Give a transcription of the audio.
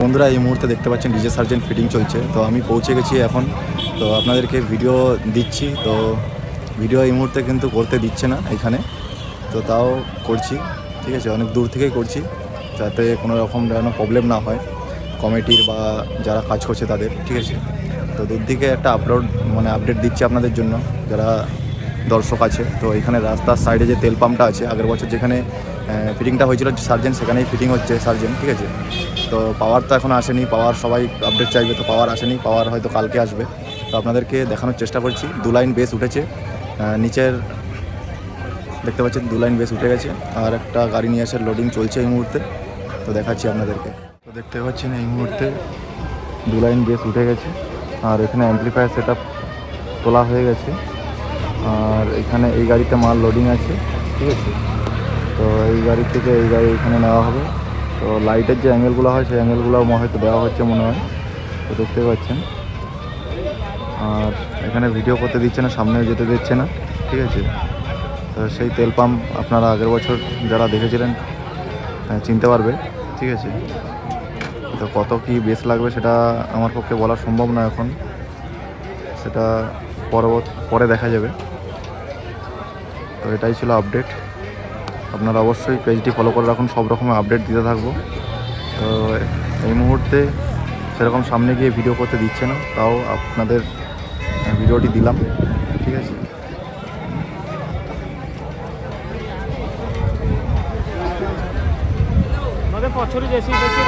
বন্ধুরা, এই মুহূর্তে দেখতে পাচ্ছেন ডিজে সার্জেন্ট ফিটিং চলছে। তো আমি পৌঁছে গেছি এখন। তো আপনাদেরকে ভিডিও দিচ্ছি। তো ভিডিও এই মুহূর্তে কিন্তু করতে দিচ্ছে না এখানে। তো তাও করছি। ঠিক আছে, অনেক দূর থেকেই করছি। যাতে কোনো রকম যেন প্রবলেম না হয় কমিটির বা যারা কাজ করছে তাদের। ঠিক আছে? তো দূর থেকে একটা আপলোড মানে আপডেট দিচ্ছি আপনাদের জন্য, যারা দর্শক আছে। তো এখানে রাস্তার সাইডে যে তেল পাম্পটা আছে, আগের বছর যেখানে ফিটিংটা হয়েছিল সার্জেন্ট, সেখানেই ফিটিং হচ্ছে সার্জেন্ট। ঠিক আছে? তো পাওয়ার তো এখন আসেনি পাওয়ার সবাই আপডেট চাইবে তো পাওয়ার আসেনি পাওয়ার হয়তো কালকে আসবে। তো আপনাদেরকে দেখানোর চেষ্টা করছি, দু লাইন বেস উঠেছে নিচের দেখতে পাচ্ছেন দু লাইন বেস উঠে গেছে, আর একটা গাড়ি নিয়ে আসার লোডিং চলছে এই মুহূর্তে, তো দেখাচ্ছি আপনাদেরকে। তো দেখতে পাচ্ছেন এই মুহূর্তে দু লাইন বেস উঠে গেছে, আর এখানে অ্যাম্পলিফায়ার সেট তোলা হয়ে গেছে, আর এখানে এই গাড়িতে মাল লোডিং আছে, ঠিক আছে? তো এই গাড়ি থেকে এই গাড়ি এখানে নেওয়া হবে। তো লাইটের যে অ্যাঙ্গেলগুলো হয়, সেই অ্যাঙ্গেলগুলো হয়তো দেওয়া হচ্ছে মনে হয়। তো দেখতে পাচ্ছেন। আর এখানে ভিডিও করতে দিচ্ছে না সামনে যেতে দিচ্ছে না, ঠিক আছে? তো সেই তেল পাম্প আপনারা আগের বছর যারা দেখেছিলেন চিনতে পারবে, ঠিক আছে? তো কত কি বেস লাগবে সেটা আমার পক্ষে বলা সম্ভব না এখন। সেটা পরবর্ত পরে দেখা যাবে। তো এটাই ছিল আপডেট আপনারা অবশ্যই পেজটি ফলো করে রাখুন, সব রকমের আপডেট দিতে থাকব। তো এই মুহূর্তে সেরকম সামনে গিয়ে ভিডিও করতে দিচ্ছে না, তাও আপনাদের ভিডিওটি দিলাম, ঠিক আছে? বেশি বেশি